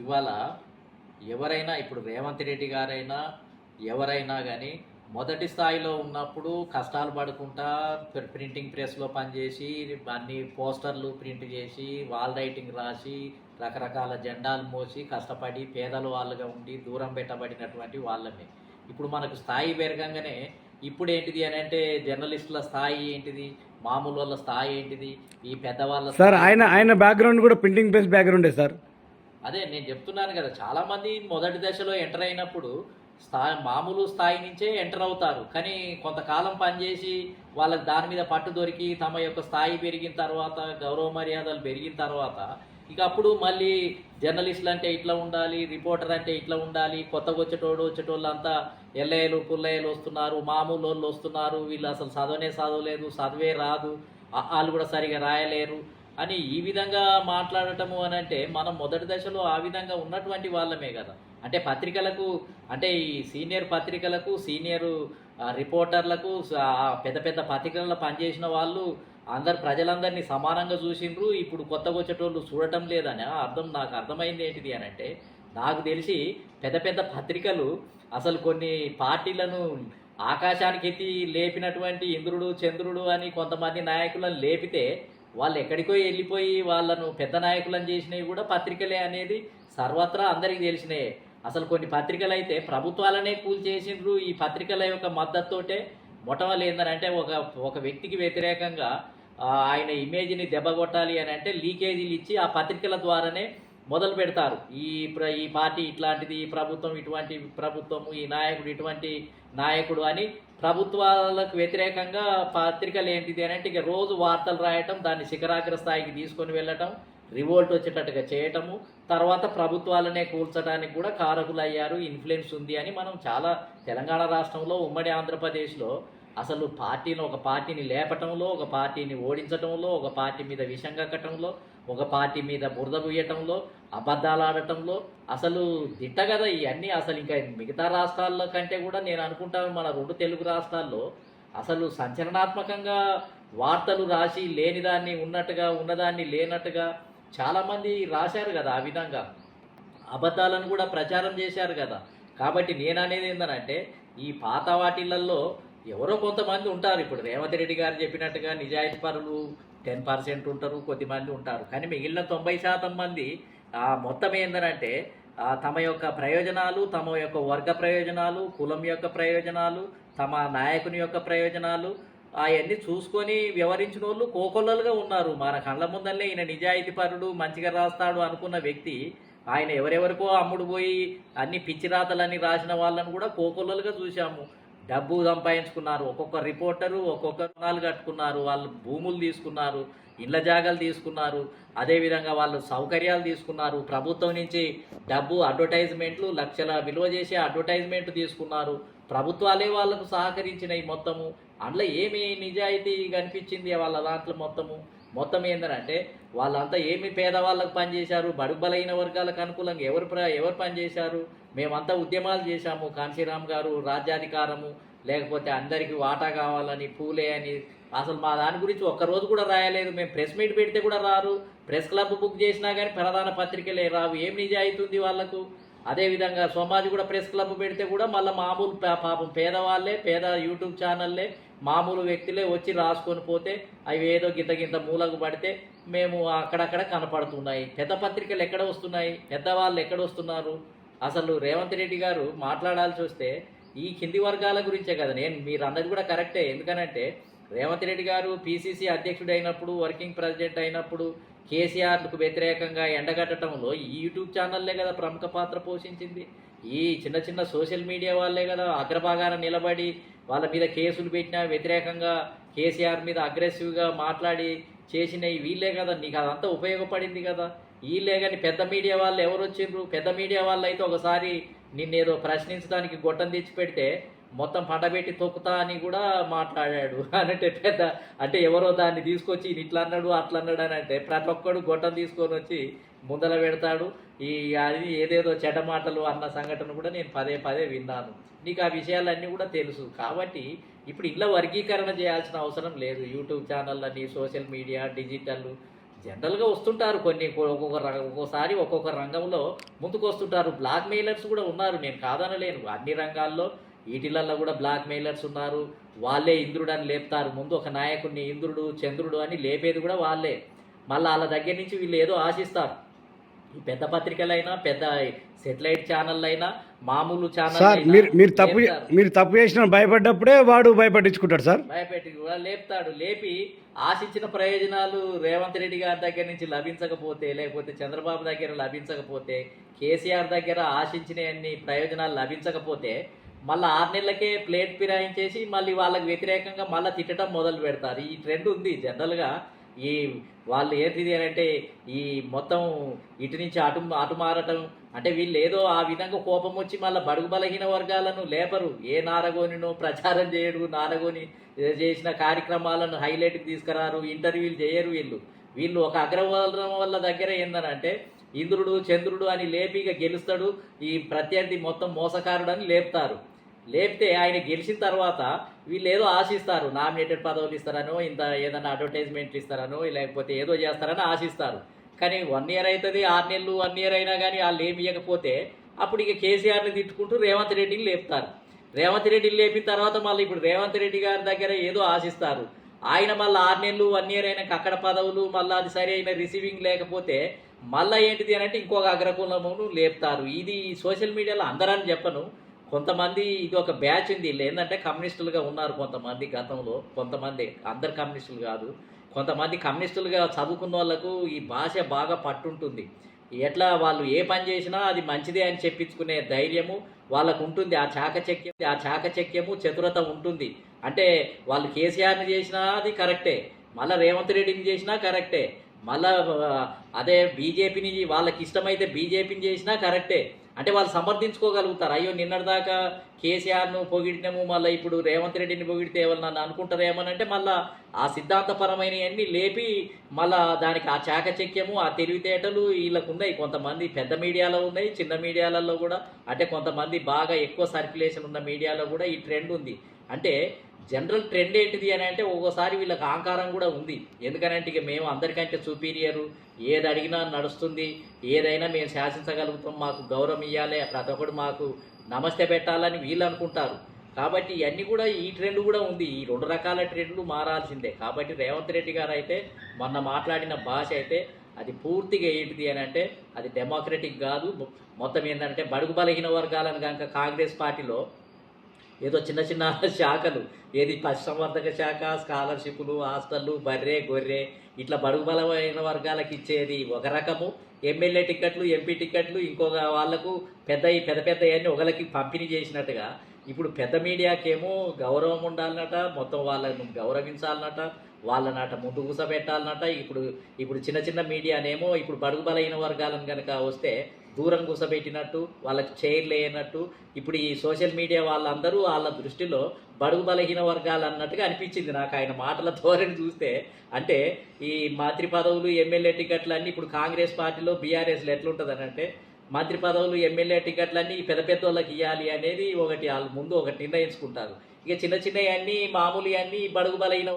ఇవాళ ఎవరైనా ఇప్పుడు రేవంత్ రెడ్డి గారైనా ఎవరైనా కానీ మొదటి స్థాయిలో ఉన్నప్పుడు కష్టాలు పడుకుంటా ప్ర- ప్రింటింగ్ ప్రెస్లో పనిచేసి అన్ని పోస్టర్లు ప్రింట్ చేసి వాల్ రైటింగ్ రాసి రకరకాల జెండాలు మోసి కష్టపడి పేదల వాళ్ళుగా ఉండి దూరం పెట్టబడినటువంటి వాళ్ళమే. ఇప్పుడు మనకు స్థాయి పెరగంగానే ఇప్పుడు ఏంటిది అని అంటే జర్నలిస్టుల స్థాయి ఏంటిది? మామూలు వాళ్ళ స్థాయి ఏంటిది? ఈ పెద్దవాళ్ళ సార్ ఆయన ఆయన బ్యాక్గ్రౌండ్ కూడా ప్రింటింగ్ ప్రెస్ బ్యాక్గ్రౌండే సార్? అదే నేను చెప్తున్నాను కదా చాలామంది మొదటి దశలో ఎంటర్ అయినప్పుడు స్థాయి మామూలు స్థాయి నుంచే ఎంటర్ అవుతారు. కానీ కొంతకాలం పనిచేసి వాళ్ళకి దాని మీద పట్టు దొరికి తమ యొక్క స్థాయి పెరిగిన తర్వాత గౌరవ మర్యాదలు పెరిగిన తర్వాత ఇక అప్పుడు మళ్ళీ జర్నలిస్టులు అంటే ఇట్లా ఉండాలి రిపోర్టర్ అంటే ఇట్లా ఉండాలి కొత్తగా వచ్చేటోడు వచ్చేటోళ్ళు అంతా ఎల్లయ్యలు పుల్లయ్యలు వస్తున్నారు మామూలు వాళ్ళు వస్తున్నారు వీళ్ళు అసలు చదవనే చదవలేదు చదివే రాదు వాళ్ళు కూడా సరిగా రాయలేరు. అని ఈ విధంగా మాట్లాడటము అని అంటే మనం మొదటి దశలో ఆ విధంగా ఉన్నటువంటి వాళ్ళమే కదా. అంటే పత్రికలకు అంటే ఈ సీనియర్ పత్రికలకు సీనియర్ రిపోర్టర్లకు పెద్ద పెద్ద పత్రికలలో పనిచేసిన వాళ్ళు అందరు ప్రజలందరినీ సమానంగా చూసిండ్రు. ఇప్పుడు కొత్తగా వచ్చేటోళ్ళు చూడటం లేదని అర్థం నాకు అర్థమైంది ఏంటిది అని అంటే నాకు తెలిసి పెద్ద పెద్ద పత్రికలు అసలు కొన్ని పార్టీలను ఆకాశానికి ఎత్తి లేపినటువంటి ఇంద్రుడు చంద్రుడు అని కొంతమంది నాయకులను లేపితే వాళ్ళు ఎక్కడికో వెళ్ళిపోయి వాళ్ళను పెద్ద నాయకులను చేసినవి కూడా పత్రికలే అనేది సర్వత్రా అందరికీ తెలిసినాయే. అసలు కొన్ని పత్రికలు అయితే ప్రభుత్వాలనే కూల్చేసిండ్రు ఈ పత్రికల యొక్క మద్దతుతోటే. మొట్టమొదలు ఏంటంటే ఒక ఒక వ్యక్తికి వ్యతిరేకంగా ఆయన ఇమేజ్ని దెబ్బగొట్టాలి అని అంటే లీకేజీలు ఇచ్చి ఆ పత్రికల ద్వారానే మొదలు పెడతారు. ఈ ప్ర ఈ పార్టీ ఇట్లాంటిది ఈ ప్రభుత్వం ఇటువంటి ప్రభుత్వం ఈ నాయకుడు ఇటువంటి నాయకుడు అని ప్రభుత్వాలకు వ్యతిరేకంగా పత్రికలు ఏంటిది అని అంటే ఇక రోజు వార్తలు రాయటం దాన్ని శిఖరాగ్ర స్థాయికి తీసుకొని వెళ్ళటం రివోల్ట్ వచ్చేటట్టుగా చేయటము తర్వాత ప్రభుత్వాలనే కూల్చడానికి కూడా కారకులు అయ్యారు ఇన్ఫ్లుయెన్స్ ఉంది అని మనం చాలా తెలంగాణ రాష్ట్రంలో ఉమ్మడి ఆంధ్రప్రదేశ్లో అసలు పార్టీని ఒక పార్టీని లేపటంలో ఒక పార్టీని ఓడించటంలో ఒక పార్టీ మీద విషం కక్కటంలో ఒక పార్టీ మీద బురద పూయటంలో అబద్ధాలు ఆడటంలో అసలు దిట్ట కదా ఇవన్నీ. అసలు ఇంకా మిగతా రాష్ట్రాల్లో కంటే కూడా నేను అనుకుంటాను మన రెండు తెలుగు రాష్ట్రాల్లో అసలు సంచలనాత్మకంగా వార్తలు రాసి లేనిదాన్ని ఉన్నట్టుగా ఉన్నదాన్ని లేనట్టుగా చాలామంది రాశారు కదా ఆ విధంగా. అబద్ధాలను కూడా ప్రచారం చేశారు కదా. కాబట్టి నేను అనేది ఏంటంటే ఈ పాత వాటిలల్లో ఎవరో కొంతమంది ఉంటారు. ఇప్పుడు రేవంత్ రెడ్డి గారు చెప్పినట్టుగా నిజాయితీ పరులు టెన్ పర్సెంట్ ఉంటారు కొద్దిమంది ఉంటారు. కానీ మిగిలిన తొంభై శాతం మంది ఆ, మొత్తం ఏంటంటే తమ యొక్క ప్రయోజనాలు తమ యొక్క వర్గ ప్రయోజనాలు కులం యొక్క ప్రయోజనాలు తమ నాయకుని యొక్క ప్రయోజనాలు అవన్నీ చూసుకొని వ్యవహరించిన వాళ్ళు కోకొల్లలుగా ఉన్నారు. మన కళ్ళ ముందల్లే ఈయన నిజాయితీ పరుడు మంచిగా రాస్తాడు అనుకున్న వ్యక్తి ఆయన ఎవరెవరికో అమ్ముడు పోయి అన్ని పిచ్చి రాతలన్నీ రాసిన వాళ్ళని కూడా కోకొల్లలుగా చూశాము. డబ్బు సంపాదించుకున్నారు. ఒక్కొక్క రిపోర్టరు ఒక్కొక్క రుణాలు కట్టుకున్నారు. వాళ్ళు భూములు తీసుకున్నారు ఇళ్ళ జాగాలు తీసుకున్నారు. అదేవిధంగా వాళ్ళు సౌకర్యాలు తీసుకున్నారు. ప్రభుత్వం నుంచి డబ్బు అడ్వర్టైజ్మెంట్లు లక్షల విలువ చేసే అడ్వర్టైజ్మెంట్ తీసుకున్నారు. ప్రభుత్వాలే వాళ్ళకు సహకరించినాయి మొత్తము. అందులో ఏమి నిజాయితీ కనిపించింది వాళ్ళ దాంట్లో మొత్తము? మొత్తం ఏంటంటే వాళ్ళంతా ఏమి పేదవాళ్ళకు పనిచేశారు బడుబలైన వర్గాలకు అనుకూలంగా ఎవరు ప్ర ఎవరు పనిచేశారు మేమంతా ఉద్యమాలు చేశాము. కాంశీరామ్ గారు రాజ్యాధికారము లేకపోతే అందరికీ వాటా కావాలని పూలే అని. అసలు మా దాని గురించి ఒక్కరోజు కూడా రాయలేదు. మేము ప్రెస్ మీట్ పెడితే కూడా రారు. ప్రెస్ క్లబ్ బుక్ చేసినా కానీ ప్రధాన పత్రికలే రావు. ఏం నిజాయితీ ఉంది వాళ్ళకు? అదేవిధంగా సోమాజి కూడా ప్రెస్ క్లబ్ పెడితే కూడా మళ్ళీ మామూలు పా- పాపం పేదవాళ్ళే పేద యూట్యూబ్ ఛానల్లే మామూలు వ్యక్తులే వచ్చి రాసుకొని పోతే అవి ఏదో గింత గింత మూలకు పడితే మేము అక్కడక్కడ కనపడుతున్నాయి. పెద్ద పత్రికలు ఎక్కడ వస్తున్నాయి? పెద్దవాళ్ళు ఎక్కడ వస్తున్నారు? అసలు రేవంత్ రెడ్డి గారు మాట్లాడాల్సి వస్తే ఈ కింది వర్గాల గురించే కదా. నేను మీరు అన్నది కూడా కరెక్టే. ఎందుకనంటే రేవంత్ రెడ్డి గారు పిసిసి అధ్యక్షుడు అయినప్పుడు వర్కింగ్ ప్రెసిడెంట్ అయినప్పుడు కేసీఆర్కు వ్యతిరేకంగా ఎండగట్టడంలో ఈ యూట్యూబ్ ఛానల్లే కదా ప్రముఖ పాత్ర పోషించింది. ఈ చిన్న చిన్న సోషల్ మీడియా వాళ్ళే కదా అగ్రభాగాన నిలబడి వాళ్ళ మీద కేసులు పెట్టినా వ్యతిరేకంగా కేసీఆర్ మీద అగ్రెసివ్గా మాట్లాడి చేసినవి వీళ్ళే కదా. నీకు అదంతా ఉపయోగపడింది కదా. వీళ్ళే కానీ పెద్ద మీడియా వాళ్ళు ఎవరు వచ్చిండ్రు పెద్ద మీడియా వాళ్ళు అయితే ఒకసారి నిన్నేదో ప్రశ్నించడానికి గొట్టం తెచ్చి పెడితే మొత్తం పండబెట్టి తొక్కుతా అని కూడా మాట్లాడాడు అంటే పెద్ద అంటే ఎవరో దాన్ని తీసుకొచ్చి ఈయన ఇట్లా అన్నాడు అట్లా అన్నాడు అని అంటే ప్రతి ఒక్కడు గొట్టం తీసుకొని వచ్చి ముందల పెడతాడు. ఈ అది ఏదేదో చెడ్డ మాటలు అన్న సంఘటన కూడా నేను పదే పదే విన్నాను. నీకు ఆ విషయాలన్నీ కూడా తెలుసు. కాబట్టి ఇప్పుడు ఇలా వర్గీకరణ చేయాల్సిన అవసరం లేదు. యూట్యూబ్ ఛానళ్ళని సోషల్ మీడియా డిజిటల్. జనరల్గా వస్తుంటారు కొన్ని ఒక్కొక్క రంగం ఒక్కొక్కసారి ఒక్కొక్క రంగంలో ముందుకు వస్తుంటారు బ్లాక్ మెయిలర్స్ కూడా ఉన్నారు. నేను కాదనలేను. అన్ని రంగాల్లో వీటిలల్లో కూడా బ్లాక్ మెయిలర్స్ ఉన్నారు. వాళ్ళే ఇంద్రుడు అని లేపుతారు. ముందు ఒక నాయకుడిని ఇంద్రుడు చంద్రుడు అని లేపేది కూడా వాళ్ళే. మళ్ళీ వాళ్ళ దగ్గర నుంచి వీళ్ళు ఏదో ఆశిస్తారు. ఈ పెద్ద పత్రికలైనా పెద్ద సెటిలైట్ ఛానల్ అయినా మామూలు ఛానల్ మీరు మీరు తప్పు మీరు తప్పు చేసిన భయపడ్డప్పుడే వాడు భయపట్టించుకుంటాడు సార్. భయపెట్టి కూడా లేపుతాడు. లేపి ఆశించిన ప్రయోజనాలు రేవంత్ రెడ్డి గారి దగ్గర నుంచి లభించకపోతే లేకపోతే చంద్రబాబు దగ్గర లభించకపోతే కేసీఆర్ దగ్గర ఆశించిన అన్ని ప్రయోజనాలు లభించకపోతే మళ్ళీ ఆరు నెలలకే ప్లేట్ ఫిరాయించేసి మళ్ళీ వాళ్ళకి వ్యతిరేకంగా మళ్ళీ తిట్టడం మొదలు పెడతారు. ఈ ట్రెండ్ ఉంది. జనరల్గా ఈ వాళ్ళు ఏంటిది అని అంటే ఈ మొత్తం ఇటు నుంచి అటు అటు మారటం అంటే వీళ్ళు ఏదో ఆ విధంగా కోపం వచ్చి మళ్ళీ బడుగు బలహీన వర్గాలను లేపరు. ఏ నారగోనినో ప్రచారం చేయడు. నారగోని చేసిన కార్యక్రమాలను హైలైట్కి తీసుకురారు. ఇంటర్వ్యూలు చేయరు వీళ్ళు. వీళ్ళు ఒక అగ్రవర్ణం వల్ల దగ్గర ఏందనంటే ఇంద్రుడు చంద్రుడు అని లేపిగా గెలుస్తాడు. ఈ ప్రత్యర్థి మొత్తం మోసకారుడు అని లేపుతారు. లేపితే ఆయన గెలిచిన తర్వాత వీళ్ళు ఏదో ఆశిస్తారు నామినేటెడ్ పదవులు ఇస్తారనో ఇంత ఏదైనా అడ్వర్టైజ్మెంట్లు ఇస్తారనో లేకపోతే ఏదో చేస్తారని ఆశిస్తారు. కానీ వన్ ఇయర్ అవుతుంది ఆరు నెలలు వన్ ఇయర్ అయినా కానీ వాళ్ళు ఏమి ఇవ్వకపోతే అప్పుడు ఇక కేసీఆర్ని తిట్టుకుంటూ రేవంత్ రెడ్డిని లేపుతారు. రేవంత్ రెడ్డిని లేపిన తర్వాత మళ్ళీ ఇప్పుడు రేవంత్ రెడ్డి గారి దగ్గర ఏదో ఆశిస్తారు. ఆయన మళ్ళీ ఆరు నెలలు వన్ ఇయర్ అయినాక అక్కడ పదవులు మళ్ళీ అది సరి అయిన రిసీవింగ్ లేకపోతే మళ్ళీ ఏంటిది అని అంటే ఇంకొక అగ్రకులమును లేపుతారు. ఇది సోషల్ మీడియాలో అందరని చెప్పను. కొంతమంది ఇది ఒక బ్యాచ్ ఉంది వీళ్ళు ఏంటంటే కమ్యూనిస్టులుగా ఉన్నారు కొంతమంది గతంలో. కొంతమంది అందరు కమ్యూనిస్టులు కాదు. కొంతమంది కమ్యూనిస్టులుగా చదువుకున్న వాళ్ళకు ఈ భాష బాగా పట్టుంటుంది. ఎట్లా వాళ్ళు ఏ పని చేసినా అది మంచిదే అని చెప్పించుకునే ధైర్యము వాళ్ళకు ఉంటుంది. ఆ చాకచక్యం ఆ చాకచక్యము చతురత ఉంటుంది. అంటే వాళ్ళు కేసీఆర్ని చేసినా అది కరెక్టే. మళ్ళీ రేవంత్ రెడ్డిని చేసినా కరెక్టే. మళ్ళా అదే బీజేపీని వాళ్ళకి ఇష్టమైతే బీజేపీని చేసినా కరెక్టే. అంటే వాళ్ళు సమర్థించుకోగలుగుతారు. అయ్యో నిన్నటిదాకా కేసీఆర్ను పొగిడినాము మళ్ళీ ఇప్పుడు రేవంత్ రెడ్డిని పొగిడితే ఏమన్నా అనుకుంటారేమని అంటే మళ్ళీ ఆ సిద్ధాంతపరమైనవన్నీ లేపి మళ్ళా దానికి ఆ చాకచక్యము ఆ తెలివితేటలు వీళ్ళకు ఉన్నాయి కొంతమంది పెద్ద మీడియాలో ఉన్నాయి చిన్న మీడియాలలో కూడా. అంటే కొంతమంది బాగా ఎక్కువ సర్క్యులేషన్ ఉన్న మీడియాలో కూడా ఈ ట్రెండ్ ఉంది. అంటే జనరల్ ట్రెండ్ ఏంటిది అని అంటే ఒక్కోసారి వీళ్ళకి ఆంకారం కూడా ఉంది. ఎందుకనంటే ఇక మేము అందరికంటే సుపీరియరు ఏది అడిగినా నడుస్తుంది. ఏదైనా మేము శాసించగలుగుతాం మాకు గౌరవం ఇవ్వాలి ప్రతి ఒక్కడు మాకు నమస్తే పెట్టాలని వీళ్ళు అనుకుంటారు. కాబట్టి ఇవన్నీ కూడా ఈ ట్రెండ్ కూడా ఉంది. ఈ రెండు రకాల ట్రెండ్లు మారాల్సిందే. కాబట్టి రేవంత్ రెడ్డి గారు అయితే మొన్న మాట్లాడిన భాష అయితే అది పూర్తిగా ఏంటిది అని అంటే అది డెమోక్రటిక్ కాదు. మొత్తం ఏంటంటే బడుగు బలహీన వర్గాలను కనుక కాంగ్రెస్ పార్టీలో ఏదో చిన్న చిన్న శాఖలు. ఏది పశుసంవర్ధక శాఖ స్కాలర్షిప్లు హాస్టళ్ళు బర్రె గొర్రె ఇట్లా బడుగు బలమైన వర్గాలకు ఇచ్చేది ఒక రకము. ఎమ్మెల్యే టికెట్లు ఎంపీ టికెట్లు ఇంకొక వాళ్ళకు పెద్ద పెద్ద పెద్ద అన్ని ఒకరికి పంపిణీ చేసినట్టుగా. ఇప్పుడు పెద్ద మీడియాకేమో గౌరవం ఉండాలన్నట మొత్తం వాళ్ళను గౌరవించాలన్నట వాళ్ళనట ముందు కూసబెట్టాలన్నట. ఇప్పుడు ఇప్పుడు చిన్న చిన్న మీడియానేమో ఇప్పుడు బడుగు బలైన వర్గాలను కనుక వస్తే దూరం కూసబెట్టినట్టు వాళ్ళకి చైర్లు వేయనట్టు ఇప్పుడు ఈ సోషల్ మీడియా వాళ్ళందరూ వాళ్ళ దృష్టిలో బడుగు బలహీన వర్గాలు అన్నట్టుగా అనిపించింది నాకు. ఆయన మాటల ధోరణి చూస్తే అంటే ఈ మంత్రి పదవులు ఎమ్మెల్యే టికెట్లు అన్నీ ఇప్పుడు కాంగ్రెస్ పార్టీలో బీఆర్ఎస్లో ఎట్లుంటుంది అంటే మంత్రి పదవులు ఎమ్మెల్యే టికెట్లన్నీ పెద్ద పెద్ద వాళ్ళకి ఇవ్వాలి అనేది ఒకటి వాళ్ళు ముందు ఒకటి నిర్ణయించుకుంటారు. ఇక చిన్న చిన్నవి అన్నీ మామూలు అన్నీ బడుగు బలహీన